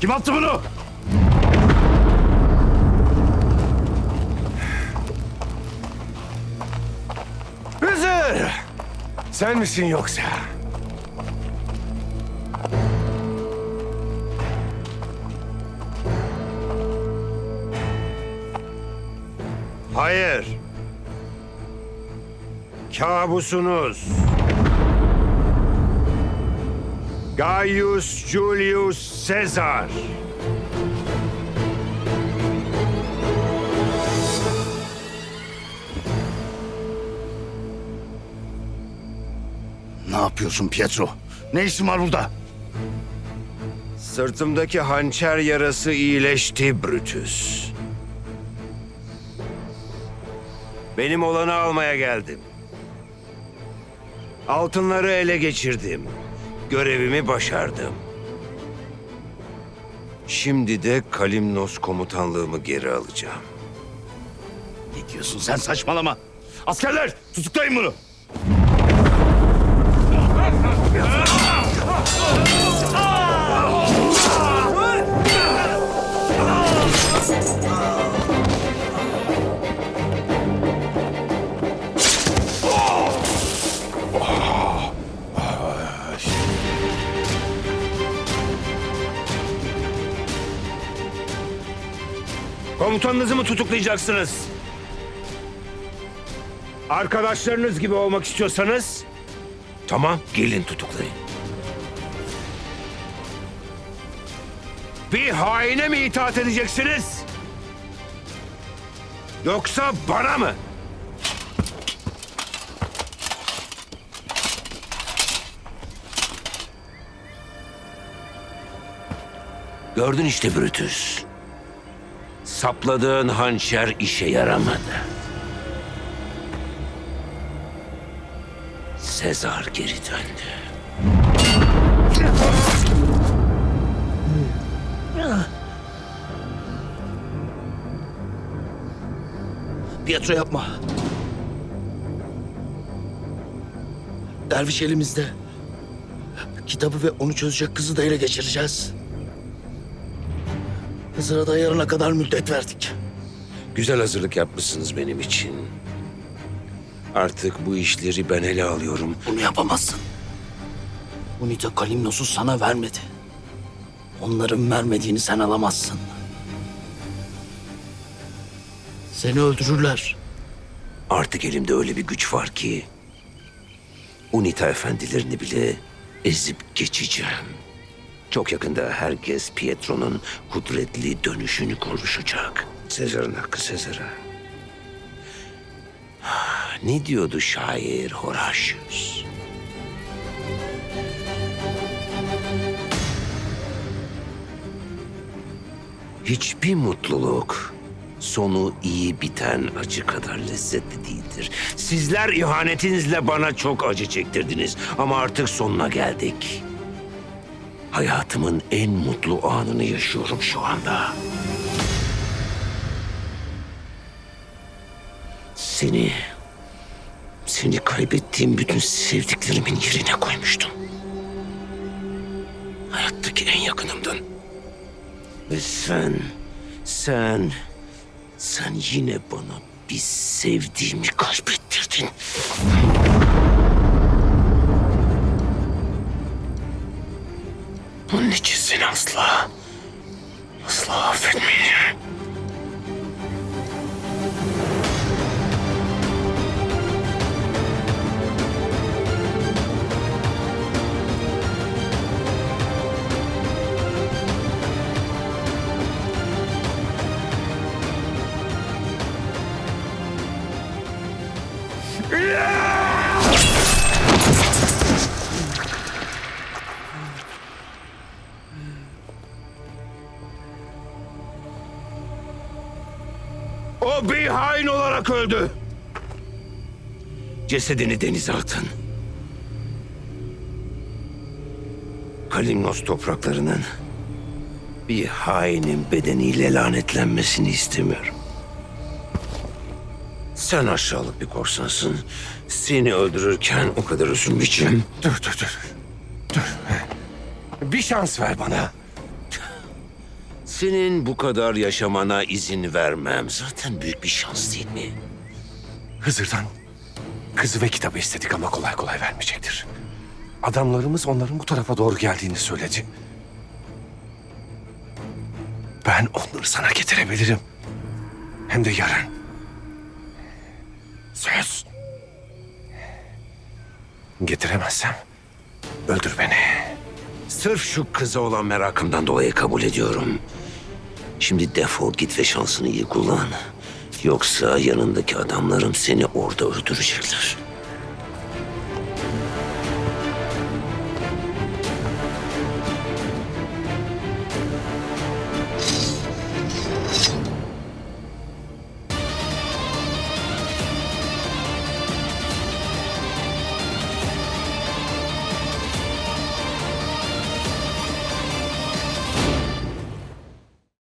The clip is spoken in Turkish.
Kim attı bunu? Hızır! Sen misin yoksa? Hayır. Kabusunuz. Gaius Julius Caesar. Ne yapıyorsun Pietro? Ne işin var burada? Sırtımdaki hançer yarası iyileşti Brutus. Benim olanı almaya geldim. Altınları ele geçirdim. Görevimi başardım. Şimdi de Kalimnos komutanlığımı geri alacağım. Ne diyorsun sen saçmalama. Askerler tutuklayın bunu. Komutanınızı mı tutuklayacaksınız? Arkadaşlarınız gibi olmak istiyorsanız... Tamam, gelin tutuklayın. Bir haine mi itaat edeceksiniz? Yoksa bana mı? Gördün işte Brutus. Sapladığın hançer işe yaramadı. Sezar geri döndü. Pietro yapma. Derviş elimizde. Kitabı ve onu çözecek kızı da ele geçireceğiz. Hızır'a da yarına kadar müddet verdik. Güzel hazırlık yapmışsınız benim için. Artık bu işleri ben ele alıyorum. Bunu yapamazsın. Unita Kalimnos'u sana vermedi. Onların vermediğini sen alamazsın. Seni öldürürler. Artık elimde öyle bir güç var ki... Unita efendilerini bile ezip geçeceğim. Çok yakında herkes Pietro'nun kudretli dönüşünü konuşacak. Sezar'ın hakkı Sezar'a. Ne diyordu şair Horatius? Hiçbir mutluluk sonu iyi biten acı kadar lezzetli değildir. Sizler ihanetinizle bana çok acı çektirdiniz ama artık sonuna geldik. Hayatımın en mutlu anını yaşıyorum şu anda. Seni, seni kaybettiğim bütün sevdiklerimin yerine koymuştum. Hayattaki en yakınımdın. Ve sen, sen, sen yine bana bir sevdiğimi kaybettirdin. Seni asla, asla affetmeyeceğim. O bir hain olarak öldü. Cesedini denize atın. Kalimnos topraklarının bir hainin bedeniyle lanetlenmesini istemiyorum. Sen aşağılık bir korsansın. Seni öldürürken o kadar üzülmeyeceğim. Dur dur dur. Dur. Bir şans ver bana. Senin bu kadar yaşamana izin vermem. Zaten büyük bir şans değil mi? Hızır'dan kızı ve kitabı istedik ama kolay kolay vermeyecektir. Adamlarımız onların bu tarafa doğru geldiğini söyledi. Ben onları sana getirebilirim. Hem de yarın. Söz. Getiremezsem öldür beni. Sırf şu kıza olan merakımdan dolayı kabul ediyorum. Şimdi defol git ve şansını iyi kullan. Yoksa yanındaki adamlarım seni orada öldürecekler.